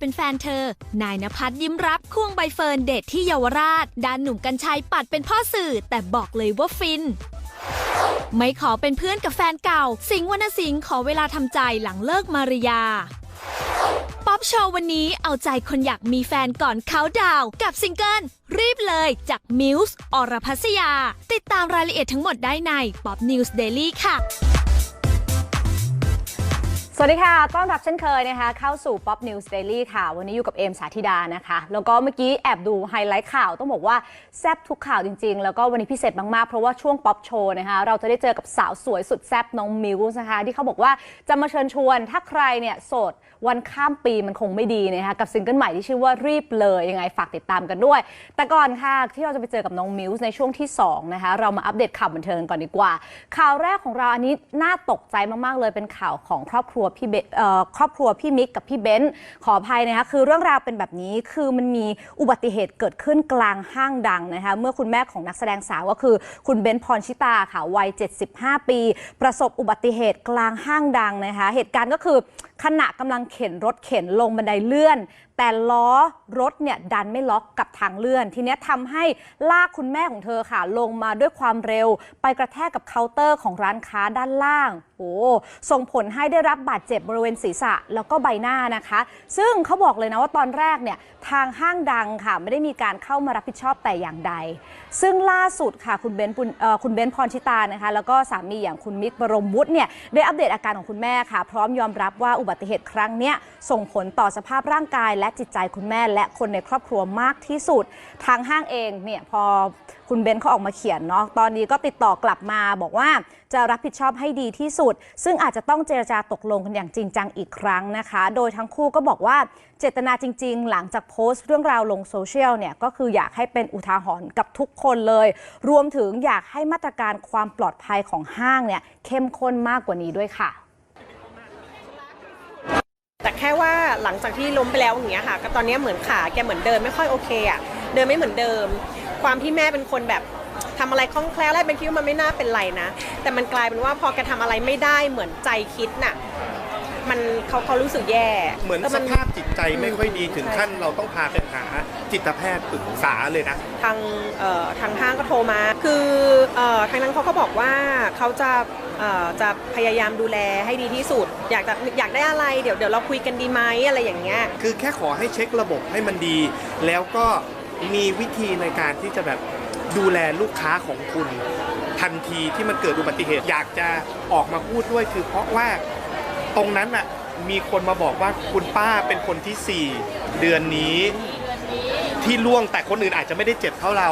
เป็นแฟนเธอ นายนภัสยิ้มรับควงใบเฟิร์นเดทที่เยาวราช ด้านหนุ่มกัญชัยปัดเป็นพ่อสื่อ แต่บอกเลยว่าฟินไม่ขอเป็นเพื่อนกับแฟนเก่า สิงห์วรรณสิงห์ขอเวลาทำใจหลังเลิกมาริยา ป๊อปโชว์วันนี้เอาใจคนอยากมีแฟนก่อนเขาดาว กับซิงเกิล รีบเลยจากมิวส์อรพัสยา ติดตามรายละเอียดทั้งหมดได้ใน Pop News Daily ค่ะ สวัสดีค่ะ ต้อนรับเช่นเคยนะคะ เข้าสู่ Pop News Daily ค่ะ วันนี้อยู่กับเอมสาธิดานะคะ แล้วก็เมื่อกี้แอบดูไฮไลท์ข่าว ต้องบอกว่าแซบทุกข่าวจริง ๆ แล้วก็วันนี้พิเศษมาก ๆ เพราะว่าช่วง Pop Show นะคะ เราจะได้เจอกับสาวสวยสุดแซบน้องมิวส์นะคะ ที่เขาบอกว่าจะมาเชิญชวน ถ้าใครเนี่ยโสดวันข้ามปีมันคงไม่ดีนะคะ กับซิงเกิลใหม่ที่ชื่อว่ารีบเลยยังไงฝากติดตามกันด้วย แต่ก่อนค่ะที่เราจะไปเจอกับน้องมิวส์ในช่วงที่สองนะคะเรามาอัปเดตข่าวบันเทิงก่อนดีกว่า ข่าวแรกของเราอันนี้น่าตกใจมากๆเลยเป็นข่าวของครอบครัวพี่เบครอบครัวพี่มิกกับพี่เบนซ์ขออภัยนะคะคือเรื่องราวเป็นแบบนี้คือมันมีอุบัติเหตุเกิดขึ้นกลางห้างดังนะคะเมื่อคุณแม่ของนักแสดงสาวก็คือ คุณเบนซ์พรชิตาค่ะวัย 75 ปี ประสบอุบัติเหตุกลางห้างดังนะคะเหตุการณ์ก็คือ ขณะกำลังเข็นรถเข็นลงบันไดเลื่อน แต่ล้อรถเนี่ยดันไม่ล็อกกับทางเลื่อน ทีนี้ทำให้ลากคุณแม่ของเธอค่ะ ลงมาด้วยความเร็ว ไปกระแทกกับเคาน์เตอร์ของร้านค้าด้านล่างโอ้ส่งผลให้ได้รับบาดเจ็บบริเวณศีรษะแล้วก็ใบหน้านะคะ ซึ่งเขาบอกเลยนะว่าตอนแรกเนี่ยทางห้างดังค่ะ ไม่ได้มีการเข้ามารับผิดชอบแต่อย่างใด ซึ่งล่าสุดค่ะคุณเบนซ์คุณเบนซ์พรชิตานะคะ แล้วก็สามีอย่างคุณมิกบรมวุฒิเนี่ยได้อัปเดตอาการของคุณแม่ค่ะ พร้อมยอมรับว่าอุบบัติเหตุครั้งนี้ส่งผลต่อสภาพร่างกาย และจิตใจคุณแม่ และคนในครอบครัวมากที่สุด ทางห้างเองเนี่ยพอคุณเบนซ์เขาออกมาเขียนเนาะตอนนี้ก็ติดต่อกลับมาบอกว่าจะรับผิดชอบให้ดีที่สุด ซึ่งอาจจะต้องเจรจาตกลงกันอย่างจริงจังอีกครั้งนะคะ โดยทั้งคู่ก็บอกว่าเจตนาจริง ๆ หลังจากโพสต์เรื่องราวลงโซเชียลเนี่ยก็คืออยากให้เป็นอุทาหรณ์กับทุกคนเลย รวมถึงอยากให้มาตรการความปลอดภัยของห้างเนี่ยเข้มข้นมากกว่านี้ด้วยค่ะ แต่แค่ว่าหลังจากที่ล้มไปแล้วอย่างเงี้ยค่ะ ก็ตอนนี้เหมือนขาแกเหมือนเดินไม่ค่อยโอเคอะเดินไม่เหมือนเดิม ความที่แม่เป็นคนแบบทำอะไรคล่องแคล่วแรกเป็นคิดว่ามันไม่น่าเป็นไรนะ แต่มันกลายเป็นว่าพอแกทำอะไรไม่ได้เหมือนใจคิดน่ะ มันเขาเขารู้สึกแย่เหมือนแล้วสนภาพจิตใจไม่ค่อยดีถึงขั้นเราต้องพาไปหาจิตแพทย์ปรึกษาเลยนะ ทางเอ่อทางห้างก็โทรมา คือเอ่อทางนั้นเขาก็บอกว่าเขาจะเอ่อจะพยายามดูแลให้ดีที่สุด อยากจะอยากได้อะไรเดี๋ยวเดี๋ยวเราคุยกันดีไหมอะไรอย่างเงี้ยคือแค่ขอให้เช็คระบบให้มันดี แล้วก็มีวิธีในการที่จะแบบดูแลลูกค้าของคุณ ทันทีที่มันเกิดอุบัติเหตุอยากจะออกมาพูดด้วยคือเพราะว่า ตรงนั้นน่ะมีคนมาบอกว่าคุณป้าเป็นคนที่ 4 เดือนนี้ที่ล่วงแต่คนอื่นอาจจะไม่ได้เจ็บเท่าเรา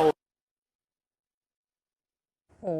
โอ้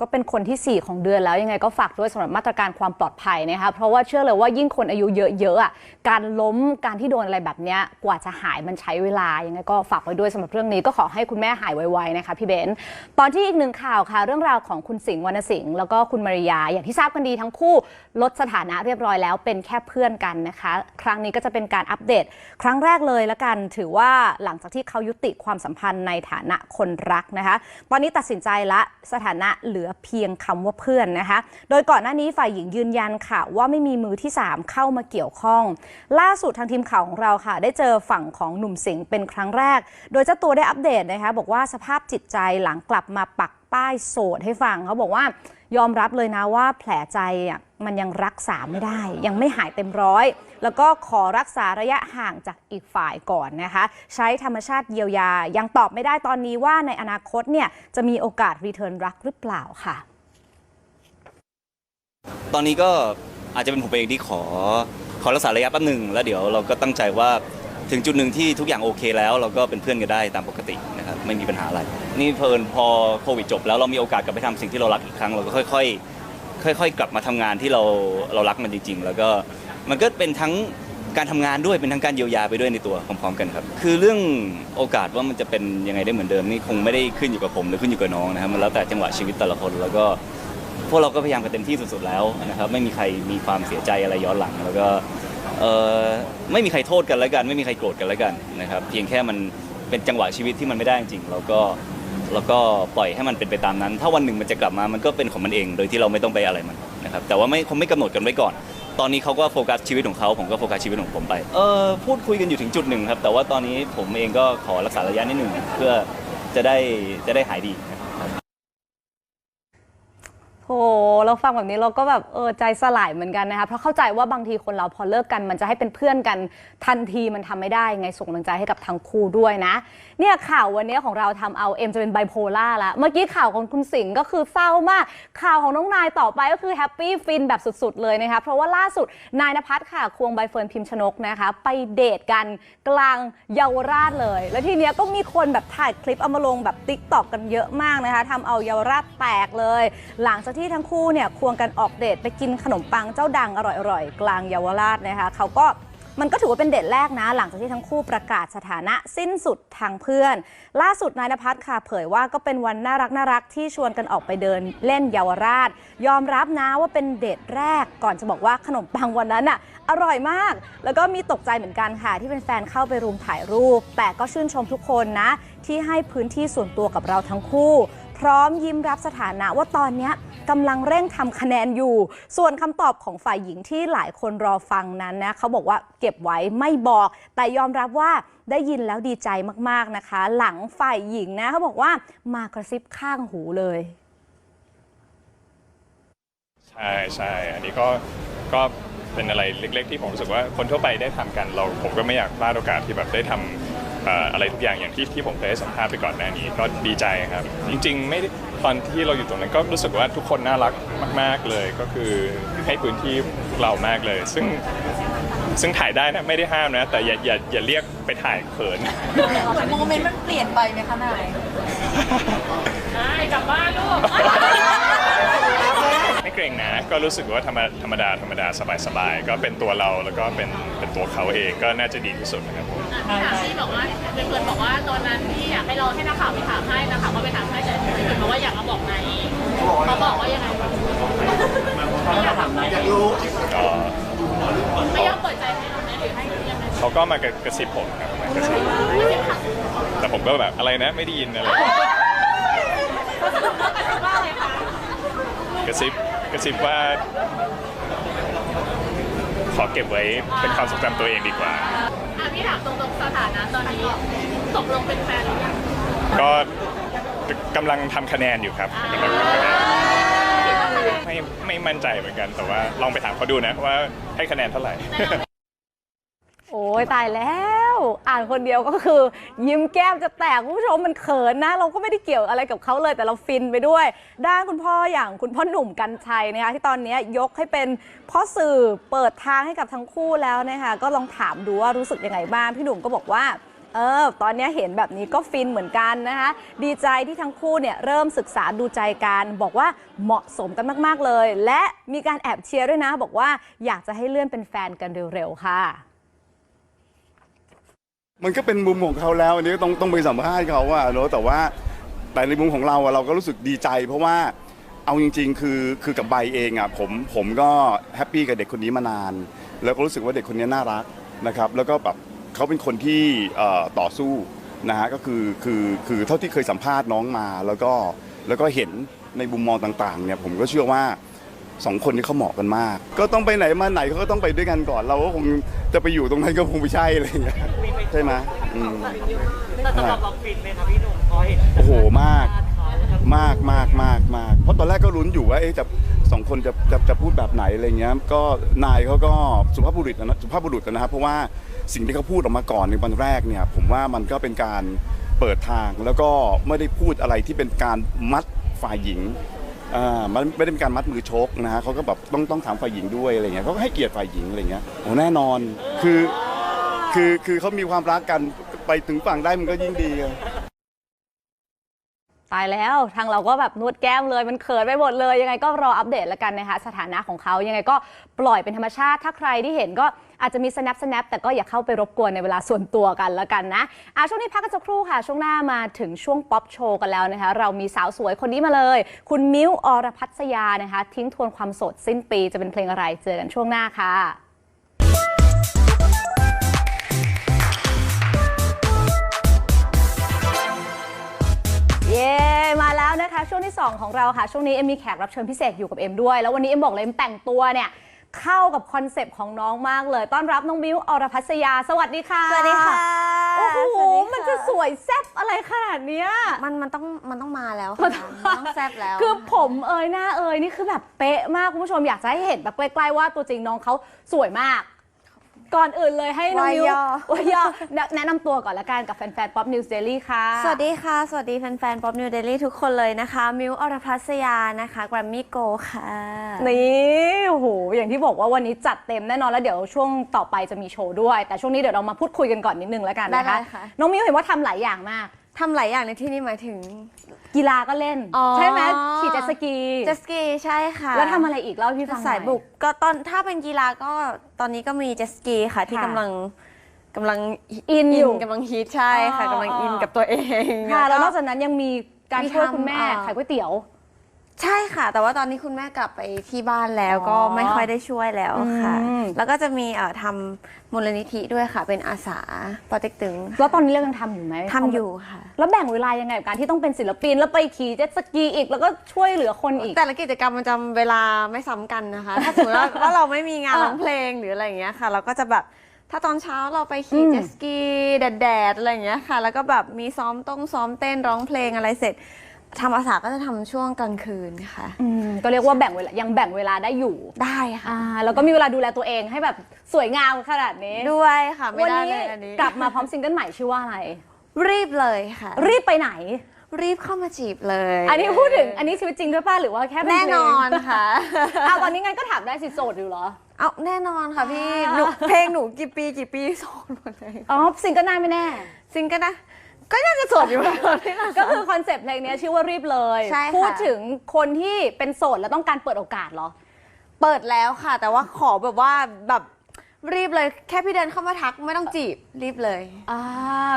ก็เป็นคนที่ 4 ของเดือนแล้ว ยังไงก็ฝากด้วยสำหรับมาตรการความปลอดภัยนะคะเพราะว่าเชื่อเลยว่ายิ่งคนอายุเยอะๆอะการล้มการที่โดนอะไรแบบเนี้ยกว่าจะหายมันใช้เวลา ยังไงก็ฝากไว้ด้วยสำหรับเรื่องนี้ก็ขอให้คุณแม่หายไวๆนะคะพี่เบนซ์ตอนที่อีกหนึ่งข่าวค่ะ เรื่องราวของคุณสิงห์วรรณสิงห์แล้วก็คุณมาริยา อย่างที่ทราบกันดีทั้งคู่ลดสถานะเรียบร้อยแล้ว เป็นแค่เพื่อนกันนะคะ ครั้งนี้ก็จะเป็นการอัปเดต ครั้งแรกเลยละกันถือว่าหลังจากที่เขายุติความสัมพันธ์ในฐานะคนรักนะคะ ตอนนี้ตัดสินใจละสถานะเหลือเพียงคำว่าเพื่อนนะคะ โดยก่อนหน้านี้ฝ่ายหญิงยืนยันค่ะ ว่าไม่มีมือที่ 3 เข้ามาเกี่ยวข้อง ล่าสุดทางทีมข่าวของเราค่ะ ได้เจอฝั่งของหนุ่มสิงห์เป็นครั้งแรก โดยเจ้าตัวได้อัปเดตนะคะ บอกว่าสภาพจิตใจหลังกลับมาปักป้ายโสดให้ฟังเขาบอกว่า ยอมรับเลยนะว่าแผลใจอะมันยังรักษาไม่ได้ ยังไม่หายเต็มร้อย แล้วก็ขอรักษาระยะห่างจากอีกฝ่ายก่อนนะคะ ใช้ธรรมชาติเยียวยา ยังตอบไม่ได้ตอนนี้ว่าในอนาคตเนี่ยจะมีโอกาสรีเทิร์นรักหรือเปล่าค่ะ ตอนนี้ก็อาจจะเป็นผมเองที่ขอขอรักษาระยะแป๊บหนึ่งแล้วเดี๋ยวเราก็ตั้งใจว่า ถึงจุดหนึ่งที่ทุกอย่างโอเคแล้ว เราก็เป็นเพื่อนกันได้ตามปกตินะครับไม่มีปัญหาอะไร นี่เพลินพอโควิดจบแล้วเรามีโอกาสกลับไปทำสิ่งที่เรารักอีกครั้งเราก็ค่อยๆค่อย ๆ กลับมาทำงานที่เราเรารักมันจริง ๆ แล้วก็มันก็เป็นทั้งการทำงานด้วยเป็นทั้งการเยียวยาไปด้วยในตัวพร้อมๆกันครับ คือเรื่องโอกาสว่ามันจะเป็นยังไงได้เหมือนเดิมนี่คงไม่ได้ขึ้นอยู่กับผมหรือขึ้นอยู่กับน้องนะครับมันแล้วแต่จังหวะชีวิตแต่ละคนแล้วก็พวกเราก็พยายามกันเต็มที่สุดๆแล้วนะครับไม่มีใครมีความเสียใจอะไรย้อนหลัง แล้วก็ ไม่มีใครโทษกันแล้วกัน ไม่มีใครโกรธกันแล้วกันนะครับเพียงแค่มันเป็นจังหวะชีวิตที่มันไม่ได้จริงเราก็เราก็ปล่อยให้มันเป็นไปตามนั้น ถ้าวันหนึ่งมันจะกลับมามันก็เป็นของมันเอง โดยที่เราไม่ต้องไปอะไรมันนะครับแต่ว่าไม่คงไม่กำหนดกันไว้ก่อน ตอนนี้เขาก็โฟกัสชีวิตของเขาผมก็โฟกัสชีวิตของผมไปเออพูดคุยกันอยู่ถึงจุดหนึ่งครับแต่ว่าตอนนี้ผมเองก็ขอรักษาระยะนิดหนึ่งเพื่อจะได้จะได้หายดีนะครับ โอ้เราฟังแบบนี้เราก็แบบเออใจสลายเหมือนกันนะคะเพราะเข้าใจว่าบางทีคนเราพอเลิกกันมันจะให้เป็นเพื่อนกันทันทีมันทำไม่ได้ไงส่งกำลังใจให้กับทั้งคู่ด้วยนะ เนี่ยข่าววันนี้ของเราทำเอาเอ็มจะเป็นไบโพล่าละเมื่อกี้ข่าวของคุณสิงห์ก็คือเศร้ามาก ข่าวของน้องนายต่อไปก็คือแฮปปี้ฟินแบบสุดๆเลยนะคะเพราะว่าล่าสุดนายนภัสค่ะควงใบเฟิร์นพิมพ์ชนกนะคะ ไปเดทกันกลางเยาวราชเลย แล้วทีเนี้ยก็มีคนแบบถ่ายคลิปเอามาลงแบบติ๊กตอกกันเยอะมากนะคะทำเอาเยาวราชแตกเลย หลังจากที่ทั้งคู่เนี่ยควงกันออกเดทไปกินขนมปังเจ้าดังอร่อยๆ กลางเยาวราชนะคะเขาก็มันก็ถือว่าเป็นเดทแรกนะ หลังจากที่ทั้งคู่ประกาศสถานะสิ้นสุดทางเพื่อน ล่าสุดนายนภัสค่ะเผยว่าก็เป็นวันน่ารักน่ารักที่ชวนกันออกไปเดินเล่นเยาวราช ยอมรับนะว่าเป็นเดทแรกก่อนจะบอกว่าขนมปังวันนั้นอะอร่อยมาก แล้วก็มีตกใจเหมือนกันค่ะ ที่เป็นแฟนเข้าไปรุมถ่ายรูป แต่ก็ชื่นชมทุกคนนะ ที่ให้พื้นที่ส่วนตัวกับเราทั้งคู่ พร้อมยิ้มรับสถานะว่าตอนนี้กำลังเร่งทำคะแนนอยู่ ส่วนคำตอบของฝ่ายหญิงที่หลายคนรอฟังนั้นนะเขาบอกว่าเก็บไว้ไม่บอก แต่ยอมรับว่าได้ยินแล้วดีใจมากๆนะคะ หลังฝ่ายหญิงนะเขาบอกว่ามากระซิบข้างหูเลยใช่ใช่อันนี้ก็ก็เป็นอะไรเล็ก ๆ ที่ผมรู้สึกว่าคนทั่วไปได้ทำกันเราผมก็ไม่อยากพลาดโอกาสที่แบบได้ทำ อ่ออะไรทุกอย่างอย่างที่ที่ผมเคยให้สัมภาษณ์ไปก่อนหน้านี้ก็ดีใจครับ จริงๆ ไม่ได้ตอนที่เราอยู่ตรงนั้นก็รู้สึกว่าทุกคนน่ารักมาก ๆเลยก็คือให้พื้นที่พวกเรามากเลย ซึ่งซึ่งถ่ายได้นะไม่ได้ห้ามนะ แต่อย่าอย่าอย่าเรียกไปถ่ายเขินเหมือนโมเมนต์มันเปลี่ยนไปไหมคะนายไม่เกรงนะ ก็รู้สึกว่าธรรมธรรมดาธรรมดา สบายๆ ก็เป็นตัวเราแล้วก็เป็นเป็นตัวเขาเองก็น่าจะดีที่สุดนะครับผม ถามที่บอกว่าเพื่อนบอกว่าตอนนั้นที่อยากให้เราให้นักข่าวไปถามให้นักข่าวก็ไปถามให้แต่เพื่อนบอกว่าอยากมาบอกไหนเขาบอกว่ายังไงไม่อยากทำไหนก็ไม่ยอมเปิดใจให้เราไหมหรือให้ยังไงเขาก็มากระซิบผมครับมากระซิบแต่ผมก็แบบอะไรนะไม่ได้ยินอะไรกระซิบกระซิบว่า ขอเก็บไว้เป็นความทรงจำตัวเองดีกว่า อะพี่ถามตรงๆสถานะตอนนี้ตกลงเป็นแฟนหรือยังก็กำลังทำคะแนนอยู่ครับกำลังทำคะแนนไม่ไม่มั่นใจเหมือนกัน แต่ว่าลองไปถามเขาดูนะว่าให้คะแนนเท่าไหร่ โอ้ยตายแล้ว อ่านคนเดียวก็คือ ยิ้มแก้มจะแตกคุณผู้ชมมันเขินนะ เราก็ไม่ได้เกี่ยวอะไรกับเขาเลยแต่เราฟินไปด้วย ด้านคุณพ่ออย่างคุณพ่อหนุ่มกัญชัยนะคะที่ตอนนี้ยกให้เป็นพ่อสื่อเปิดทางให้กับทั้งคู่แล้วนะคะก็ลองถามดูว่ารู้สึกยังไงบ้างพี่หนุ่มก็บอกว่าเออ ตอนนี้เห็นแบบนี้ก็ฟินเหมือนกันนะคะ ดีใจที่ทั้งคู่เนี่ยเริ่มศึกษาดูใจกัน บอกว่าเหมาะสมกันมาก ๆ เลย และมีการแอบเชียร์ด้วยนะ บอกว่าอยากจะให้เลื่อนเป็นแฟนกันเร็ว ๆ ค่ะ มันก็เป็นมุมของเขาแล้วอันนี้ก็ต้องต้องไปสัมภาษณ์เขาว่าเนอะแต่ว่าแต่ในมุมของเราอะเราก็รู้สึกดีใจ เพราะว่าเอาจริง ๆ คือคือกับใบเองอะผมผมก็แฮปปี้กับเด็กคนนี้มานาน แล้วก็รู้สึกว่าเด็กคนนี้น่ารักนะครับแล้วก็แบบเขาเป็นคนที่เอ่อต่อสู้นะฮะก็คือคือคือเท่าที่เคยสัมภาษณ์น้องมา แล้วก็แล้วก็เห็นในมุมมองต่างๆเนี่ยผมก็เชื่อว่า สองคนนี้เขาเหมาะกันมาก ก็ต้องไปไหนมาไหนเขาก็ต้องไปด้วยกันก่อน เราก็คงจะไปอยู่ตรงนั้นก็คงไม่ใช่อะไรอย่างเงี้ย ใช่ไหมอืม แต่สำหรับเราฟินไหมครับพี่หนุ่มพอเห็นโอ้โหมาก มากมากมากมากเพราะตอนแรกก็ลุ้นอยู่ว่าเอ๊ะจะสองคนจะจะจะพูดแบบไหนอะไรเงี้ยก็นายเขาก็สุภาพบุรุษนะสุภาพบุรุษนะครับเพราะว่าสิ่งที่เขาพูดออกมาก่อนในวันแรกเนี่ย ผมว่ามันก็เป็นการเปิดทางแล้วก็ไม่ได้พูดอะไรที่เป็นการมัดฝ่ายหญิงอ่ามันไม่ได้เป็นการมัดมือชกนะฮะเขาก็แบบต้องต้องถามฝ่ายหญิงด้วยอะไรเงี้ยเขาก็ให้เกียรติฝ่ายหญิงอะไรเงี้ยโอ้แน่นอนคือ คือคือเขามีความรักกันไปถึงฝั่งได้มันก็ยิ่งดีอะ ตายแล้วทางเราก็แบบนวดแก้มเลยมันเขินไปหมดเลย ยังไงก็รออัปเดตแล้วกันนะคะสถานะของเขายังไงก็ปล่อยเป็นธรรมชาติ ถ้าใครที่เห็นก็อาจจะมี snap snap แต่ก็อย่าเข้าไปรบกวนในเวลาส่วนตัวกันแล้วกันนะอะช่วงนี้พักกันสักครู่ค่ะ ช่วงหน้ามาถึงช่วงป๊อปโชว์กันแล้วนะคะ เรามีสาวสวยคนนี้มาเลย คุณมิ้วอรพัสยานะคะ ทิ้งทวนความโสดสิ้นปีจะเป็นเพลงอะไรเจอกันช่วงหน้าค่ะ เย้มาแล้วนะคะช่วงที่ 2 ของเราค่ะ ช่วงนี้เอ็มมีแขกรับเชิญพิเศษอยู่กับเอ็มด้วย แล้ววันนี้เอ็มบอกเลยเอ็มแต่งตัวเนี่ยเข้ากับคอนเซปต์ของน้องมากเลย ต้อนรับน้องมิวอรพัสยา สวัสดีค่ะสวัสดีค่ะโอ้โหสวัสดีค่ะมันจะสวยแซ่บอะไรขนาดเนี้ยมันมันต้องมันต้องมาแล้วค่ะมันต้องแซบแล้ว คือผมเอ่ยหน้าเอ่ยนี่คือแบบเป๊ะมากคุณผู้ชมอยากจะให้เห็นแบบใกล้ๆว่าตัวจริงน้องเขาสวยมาก ก่อนอื่นเลยให้น้องมิววายย่อ วายย่อแนะนำตัวก่อนละกันกับแฟนๆ Pop News Daily ค่ะ สวัสดีค่ะ สวัสดีแฟนๆ Pop New Daily ทุกคนเลยนะคะ มิวอรพัสยานะคะแกรมมี่โกค่ะ นี่โอ้โห อย่างที่บอกว่าวันนี้จัดเต็มแน่นอนแล้วเดี๋ยวช่วงต่อไปจะมีโชว์ด้วย แต่ช่วงนี้เดี๋ยวเรามาพูดคุยกันก่อนนิดนึงแล้วกันนะคะได้ค่ะ น้องมิวเห็นว่าทำหลายอย่างมาก ทำหลายอย่างในที่นี้หมายถึง กีฬาก็เล่น อ๋อ ใช่ไหมขี่เจ็ตสกี เจตสกีใช่ค่ะแล้วทำอะไรอีกเล่าให้พี่ฟังหน่อ สายบุกก็ตอนถ้าเป็นกีฬาก็ตอนนี้ก็มีเจตสกีค่ะ ที่ค่ะกำลังกำลังอินอยู่กำลังฮิตใช่ค่ะอ๋อกำลังอินอ๋อ กับตัวเอง ค่ะแล้วนอกก็จากนั้นยังมีการมีช่วยทำคุณแม่อ่า ขายก๋วยเตี๋ยว ใช่ค่ะ แต่ว่าตอนนี้คุณแม่กลับไปที่บ้านแล้วก็อ๋อไม่ค่อยได้ช่วยแล้วค่ะ อืม แล้วก็จะมีเอ่อทำมูลนิธิด้วยค่ะ เป็นอาสาปอเต็กตึงแล้วตอนนี้เรายังทำอยู่ไหมทำอยู่ค่ะ แล้วแบ่งเวลายังไงกับการที่ต้องเป็นศิลปินแล้วไปขี่เจ็ตสกีอีกแล้วก็ช่วยเหลือคนอีก แต่ละกิจกรรมมันจะเวลาไม่ซ้ำกันนะคะ ถ้าสมมติว่า ว่าเราไม่มีงานอ่าร้องเพลงหรืออะไรอย่างเงี้ยค่ะ เราก็จะแบบถ้าตอนเช้าเราไปขี่อืม เจ็ตสกีแดดๆอะไรอย่างเงี้ยค่ะ แล้วก็แบบมีซ้อมต้องซ้อมเต้นร้องเพลงอะไรเสร็จ ทำอาสาก็จะทำช่วงกลางคืนค่ะ อืมก็เรียกว่าแบ่งเวลายังแบ่งเวลาได้อยู่ได้ค่ะ อ่าแล้วก็มีเวลาดูแลตัวเองให้แบบสวยงามขนาดนี้ด้วยค่ะ ไม่วันได้นี้เลยอันนี้กลับมาพร้อมซิงเกิลใหม่ชื่อว่าอะไร รีบเลยค่ะ รีบไปไหน รีบเข้ามาจีบเลย อันนี้พูดถึงอันนี้ชีวิตจริงด้วยป่ะหรือว่าแค่เป็แน่เพลงนอนค่ะ อะตอนนี้งั้นก็ถามได้สิโสดอยู่เหรอ เอาแน่นอนค่ะพี่อ่าหนูเพลงหนูกี่ปีกี่ปีโสดหมดเลยอ๋อซิงเกิลหน้าไม่แน่ ซิงเก็นะ ก็น่าจะโสดอยู่แล้วนี่แหละก็คือคอนเซปต์เพลงนี้ชื่อว่ารีบเลย ใช่ค่ะ พูดถึงคนที่เป็นโสดแล้วต้องการเปิดโอกาสเหรอ เปิดแล้วค่ะ แต่ว่าขอแบบว่าแบบรีบเลยแค่พี่เดินเข้ามาทักไม่ต้องจีบรีบเลย อ่า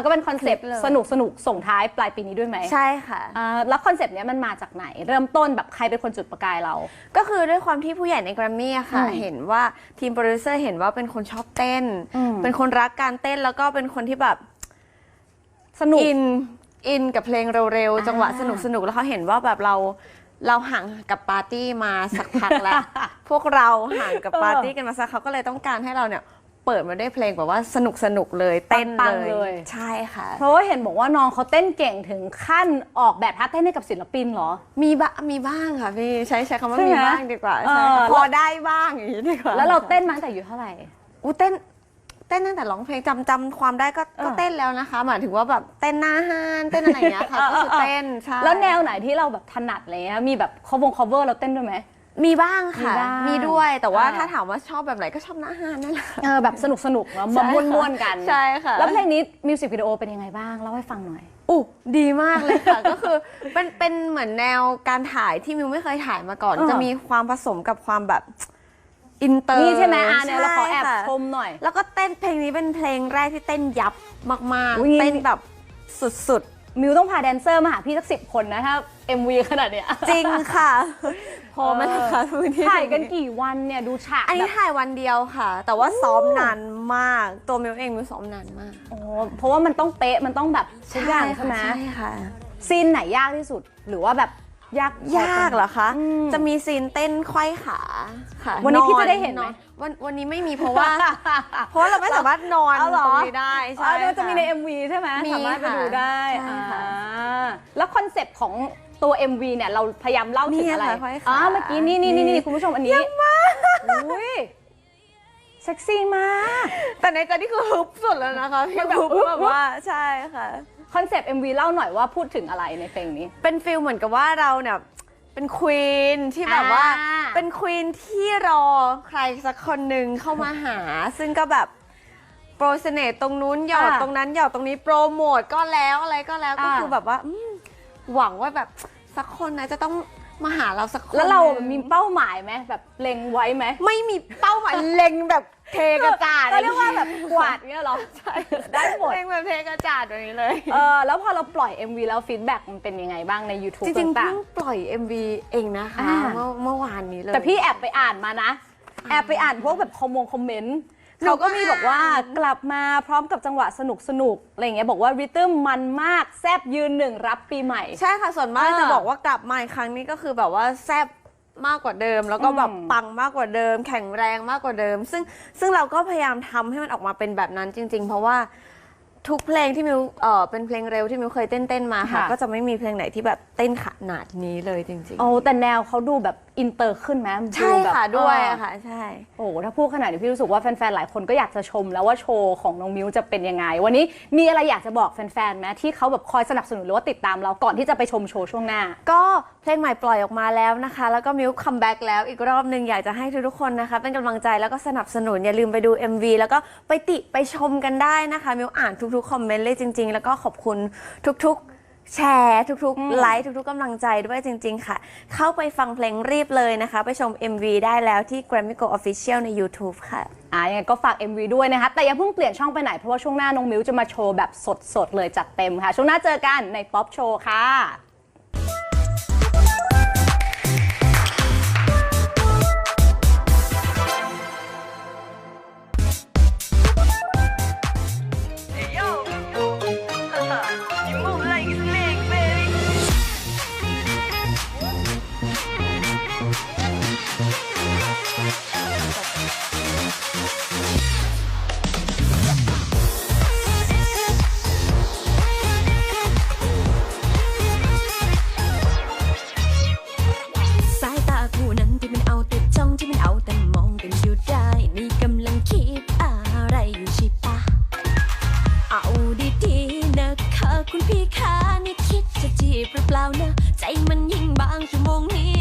ก็เป็นคอนเซปต์คลิปเลย สนุกสนุกส่งท้ายปลายปีนี้ด้วยไหมใช่ค่ะ อ่าแล้วคอนเซปต์เนี้ยมันมาจากไหน เริ่มต้นแบบใครเป็นคนจุดประกายเรา ก็คือด้วยความที่ผู้ใหญ่ในแกรมมี่อะค่ะ อืมเห็นว่าทีมโปรดิวเซอร์เห็นว่าเป็นคนชอบเต้น อืมเป็นคนรักการเต้นแล้วก็เป็นคนที่แบบ สนุก อินอินกับเพลงเร็วอ่าๆจังหวะสนุกสนุกๆแล้วเขาเห็นว่าแบบเราเราห่างกับปาร์ตี้มาสักพักแล้ว พวกเราห่างกับปาร์ตี้กันมาสักเขาก็เลยต้องการให้เราเนี่ยเปิดมาด้วยเพลงแบบว่าสนุกสนุกๆเลยเต้นปังเลๆเลยยใช่ค่ะ เพราะว่าเห็นบอกว่าน้องเขาเต้นเก่งถึงขั้นออกแบบท่าเต้นให้กับศิลปินเหรอ มีบ้างมีบ้างค่ะพี่ใช้ใช้คำว่าใช่ไหมมีบ้างดีกว่าเออใช่ค่ะแล้วพอได้บ้างอย่างนี้ดีกว่าแล้วเราเต้นมาตั้งแต่อายู่เท่าไหร่อู้เต้น เต้นตั้งแต่ร้องเพลงจำจำความได้ก็เออก็เต้นแล้วนะคะหมายถึงว่าแบบเต้นหน้าห้านเต้นอะไรอย่างเงี้ยค่ะก็คือเต้นใช่แล้วแนวไหนที่เราแบบถนัดอะไรเลยมีแบบ cover cover เราเต้นด้วยไหม มีบ้างค่ะ มีบ้างมีด้วยแต่ว่าอ่า ถ้าถามว่าชอบแบบไหนก็ชอบหน้าห้านนั่นแหละ เออแบบสนุกสนุกๆแล้วมาม้วนๆกันใช่ค่ะ แล้วเพลงนี้มิวสิกวิดีโอเป็นยังไงบ้างเล่าให้ฟังหน่อย อู้ดีมากเลยค่ะ ก็คือเป็นเป็นเหมือนแนวการถ่ายที่มิวไม่เคยถ่ายมาก่อนเออจะมีความผสมกับความแบบ อินเตอร์นี่ใช่ไหมอะเนี่ยเราขอแอบใช่ค่ะชมหน่อย แล้วก็เต้นเพลงนี้เป็นเพลงแรกที่เต้นยับมากอุ๊ย ๆ เต้นแบบสุดมิวต้องพาแดนเซอร์มาหาพี่สักสิบคนนะ ถ้า MV ขนาดเนี้ย ๆ จริงค่ะ พอไหมล่ะคะพื้นที่ถ่ายกันกี่วันเนี่ย ดูฉากอันนี้แบบถ่ายวันเดียวค่ะ แต่ว่าซ้อมนานมาก ตัวมิวเองมิวซ้อมนานมากโอ้เพราะว่ามันต้องเป๊ะมันต้องแบบทุกอย่างใช่ไหมใช่ค่ะ ซีนไหนยากที่สุด หรือว่าแบบ ยากพอยากเหรอคะ อืม จะมีซีนเต้นไขว้ขาค่ะวันนี้พี่อจะได้เห็นไหม อวันวันนี้ไม่มีเพราะว่า เพราะว่าเราไม่สามารถนอนเอาเหรอตรงนี้ได้ใช่อ๋อเดี๋ยวจะมีใน ค่ MV ใช่ไหมมีสามารถไปค่ะดูได้ใช่ค่ะอ่าแล้วคอนเซปต์ของตัว MV เนี่ยเราพยายามเล่าถึงอะไรเนี่ยค่ะค่อยๆอ๋อเมื่อกี้นี่นี่นี่นี่นี่คุณผู้ชมอันนี้ยังมากอุ้ยเซ็กซี่มาก แต่ในใจนี่คือฮึบสุดแล้วนะคะพี่มันแบบฮึบฮึบแบบว่าใช่ค่ะ คอนเซปต์ MV เล่าหน่อยว่าพูดถึงอะไรในเพลงนี้ เป็นฟิลเหมือนกับว่าเราเนี่ยเป็นควีนที่แบบว่า อ่า เป็นควีนที่รอใครสักคนหนึ่งเข้ามาหา ซึ่งก็แบบโปรเสน่ห์ตรงนู้นหยอดอ่าตรงนั้นหยอดตรงนี้โปรโมทก็แล้วอะไรก็แล้วก็อ่า คือแบบว่าอืมหวังว่าแบบสักคนนะจะต้องมาหาเราสักคนแล้วเราหนึ่ง มีเป้าหมายไหมแบบเล็งไว้ไหม ไม่มีเป้าหมาย เล็งแบบ เทกระจาดก็เรียกว่าแบบกวาดเงี้ยเหรอ ใช่ได้หมดเล็งแบบเทกระจาดแบบนี้เลย เออแล้วพอเราปล่อย MV แล้วฟีดแบ็กมันเป็นยังไงบ้างใน YouTube จริงๆต่าเพิ่งง ปล่อย MV เองนะคะ อ่า เมื่อเมื่อวานนี้เลยๆแต่พี่แอบไปอ่านมานะ แอบไปอ่านพวกแบบคอมมงคอมเมนต์หนูเขาก็ก็มีบอกว่ากลับมาพร้อมกับจังหวะสนุกสนุกๆอะไรอย่างเงี้ยบอกว่าริทึมมันมากแซบยืนหนึ่งรับปีใหม่ ใช่ค่ะส่วนมากอ่าจะบอกว่ากลับมาอีกครั้งนี้ก็คือแบบว่าแซบ มากกว่าเดิม แล้วก็แบบอืมปังมากกว่าเดิม แข็งแรงมากกว่าเดิม ซึ่งซึ่งเราก็พยายามทำให้มันออกมาเป็นแบบนั้นจริง ๆ เพราะว่า ทุกเพลงที่มิวเออเป็นเพลงเร็วที่มิวเคยเต้นเต้นๆมาค่ะ ค่ะ ก็จะไม่มีเพลงไหนที่แบบเต้นขนาดนี้เลยจริงโอ้แต่แนวเขาดูแบบอินเตอร์ขึ้นไหมๆ ใช่แบบค่ะด้วยเอออะค่ะใช่ โอ้โหถ้าพูดขนาดนี้พี่รู้สึกว่าแฟนๆ หลายคนก็อยากจะชมแล้วว่าโชว์ของน้องมิวจะเป็นยังไง วันนี้มีอะไรอยากจะบอกแฟนๆไหมที่เขาแบบคอยสนับสนุนหรือว่าติดตามเราก่อนที่จะไปชมโชว์ช่วงหน้า ก็เพลงใหม่ปล่อยออกมาแล้วนะคะ แล้วก็มิวคัมแบ็กแล้วอีกรอบหนึ่งอยากจะให้ทุกๆคนนะคะ เป็นกำลังใจแล้วก็สนับสนุนอย่าลืมไปดู MV แล้วก็ไปติไปชมกันได้นะคะ มิวอ่านทุกๆคอมเมนต์เลยจริง ๆ แล้วก็ขอบคุณทุกๆ แชร์ทุกๆ ไลค์ทุกๆกำลังใจด้วยจริง ๆ ค่ะ เข้าไปฟังเพลงรีบเลยนะคะ ไปชม MV ได้แล้วที่ Grammy Go Official ใน YouTube ค่ะ อ่ายังไงก็ฝาก MV ด้วยนะคะ แต่อย่าเพิ่งเปลี่ยนช่องไปไหน เพราะว่าช่วงหน้าน้องมิวจะมาโชว์แบบสดๆเลยจัดเต็มค่ะ ช่วงหน้าเจอกันในป๊อปโชว์ค่ะ หรือเปล่านะ ใจมันยิ่งบางชั่วโมงนี้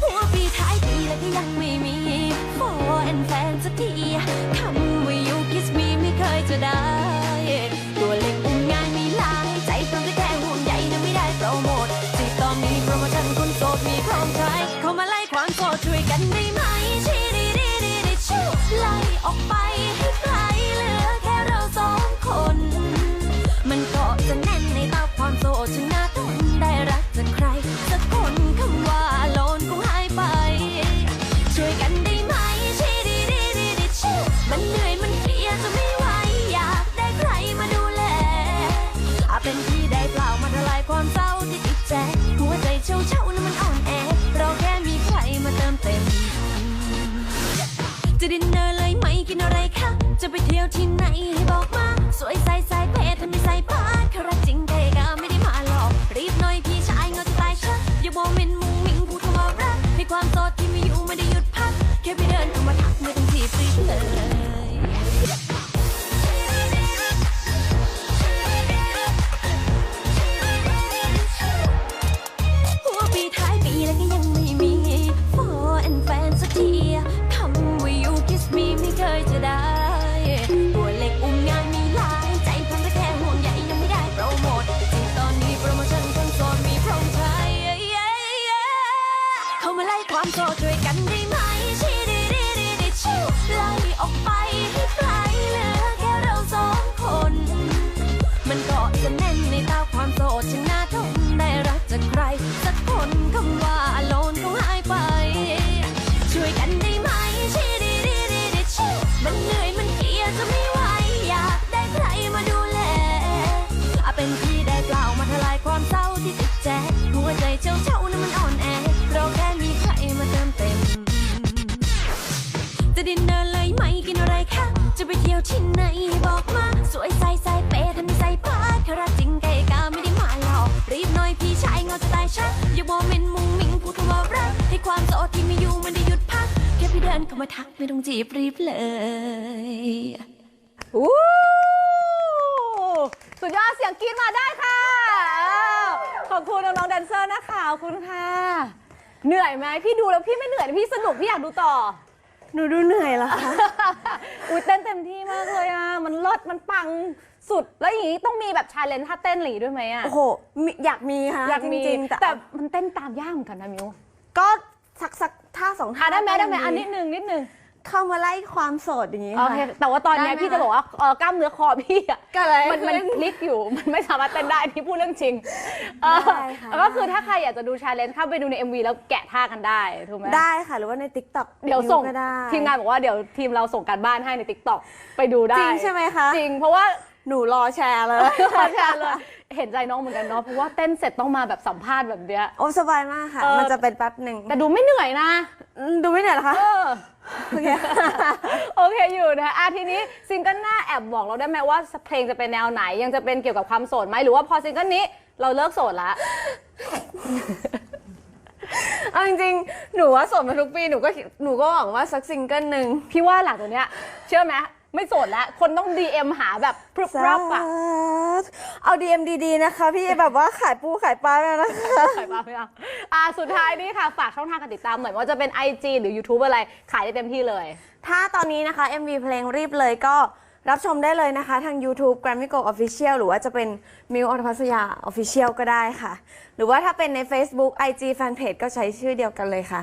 หัวปีท้ายปีแล้วก็ยังไม่มีโฟแอนแฟนสักทีคำว่า you kiss me ไม่เคยจะได้ ไปเที่ยวที่ไหน ค่พี่เดินเข้ามาทักไม่ต้องจีบรีบเลยอู้สุดยอดเสียงกรีดมาได้ค่ะอ้าวขอบคุณน้องๆแดนเซอร์นะคะขอบคุณค่ะ เหนื่อยไหมพี่ดูแล้วพี่ไม่เหนื่อยพี่สนุกพี่อยากดูต่อ หนูดูเหนื่อยแล้วค่ะ อุ้ยเต้นเต็มที่มากเลยอะ มันเลิศมันปังสุด แล้วอย่างนี้ต้องมีแบบชาเลนจ์ท่าเต้นอะไรอย่างงี้ด้วยไหมอะ โอ้โหมีอยากมีค่ะอยากมีจริงๆแต่แต่มันเต้นตามยากเหมือนกันนะมิว ก็สักสัก ท่าสองท่าอะได้ไหมได้ไหมก็ยังอันนิดนึงนิดนึงเข้ามาไล่ความโสดอย่างนี้โอเคค่ะ แต่ว่าตอนเนี้ยได้ไหมพี่จะบอกว่าเอ่อกล้ามเนื้อคอพี่อะก็เลย มันมันพลิกอยู่ มันไม่สามารถเต้นได้พี่พูดเรื่องจริงเออได้ค่ะ แล้วก็คือถ้าใครอยากจะดูชาเลนจ์เข้าไปดูใน MV แล้วแกะท่ากันได้ถูกไหมได้ค่ะ หรือว่าใน t ิ k t o k เดี๋ยวส่งก็ได้ ทีมงานบอกว่าเดี๋ยวทีมเราส่งการบ้านให้ใน t ิ k t o k ไปดูได้จริงใช่ไหมคะ จริงเพราะว่า หนูรอแชร์เลย ขอแชร์เลย เห็นใจน้องเหมือนกันเนาะเพราะว่าเต้นเสร็จต้องมาแบบสัมภาษณ์แบบเนี้ย โอ้สบายมากค่ะ เออ มันจะเป็นแป๊บหนึ่งแต่ดูไม่เหนื่อยนะอืมดูไม่เหนื่อยเหรอคะเออ โอเค โอเคอยู่นะอะทีนี้ซิงเกิลหน้าแอบบอกเราได้ไหมว่าเพลงจะเป็นแนวไหน ยังจะเป็นเกี่ยวกับความโสดไหมหรือว่าพอซิงเกิลนี้เราเลิกโสดละ เอาจริงๆ หนูว่าโสดมาทุกปี หนูก็หนูก็หวังว่าสักซิงเกิลหนึ่ง พี่ว่าหลังจากเนี้ย เชื่อไหม ไม่โสดแล้ว คนต้อง DM หาแบบพรึบรับอะเอา DM ดีๆนะคะ พี่แบบว่าขายปูขายปลาแล้วนะคะ ขายบ้าไม่เอาอะสุดท้ายนี่ค่ะ ฝากช่องทางการติดตามหน่อยว่าจะเป็น IG หรือ YouTube อะไรขายได้เต็มที่เลย ถ้าตอนนี้นะคะ MV เพลงรีบเลยก็รับชมได้เลยนะคะ ทาง YouTube Grammy Go Official หรือว่าจะเป็นมิวอ t พัสยา Official ก็ได้ค่ะ หรือว่าถ้าเป็นใน Facebook IG Fanpage ก็ใช้ชื่อเดียวกันเลยค่ะ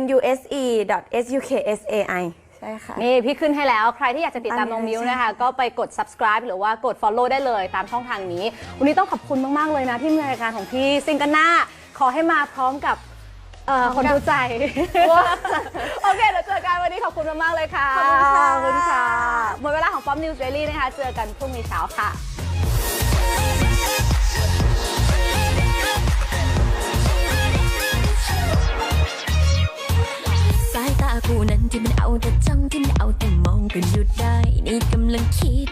muse.sukasai ใช่ค่ะ นี่พี่ขึ้นให้แล้วใครที่อยากจะติดตามน้องมิวนะคะ ก็ไปกด subscribe หรือว่ากด follow ได้เลยตามช่องทางนี้ วันนี้ต้องขอบคุณมาก ๆ เลยนะที่มีรายการของพี่ซิงเกันหน้า ขอให้มาพร้อมกับเอ่อคนดูใจ โอเคเดี๋ยวเจอกันวันนี้ขอบคุณมาก ๆ เลยค่ะ ขอบคุณค่ะขอบคุณค่ะหมดเวลาของ Pop News Daily นะคะ เจอกันพรุ่งนี้เช้าค่ะ กูนั้นที่มันเอาแต่จ้องที่มันเอาแต่มองก็หยุดได้นี่กำลังคิด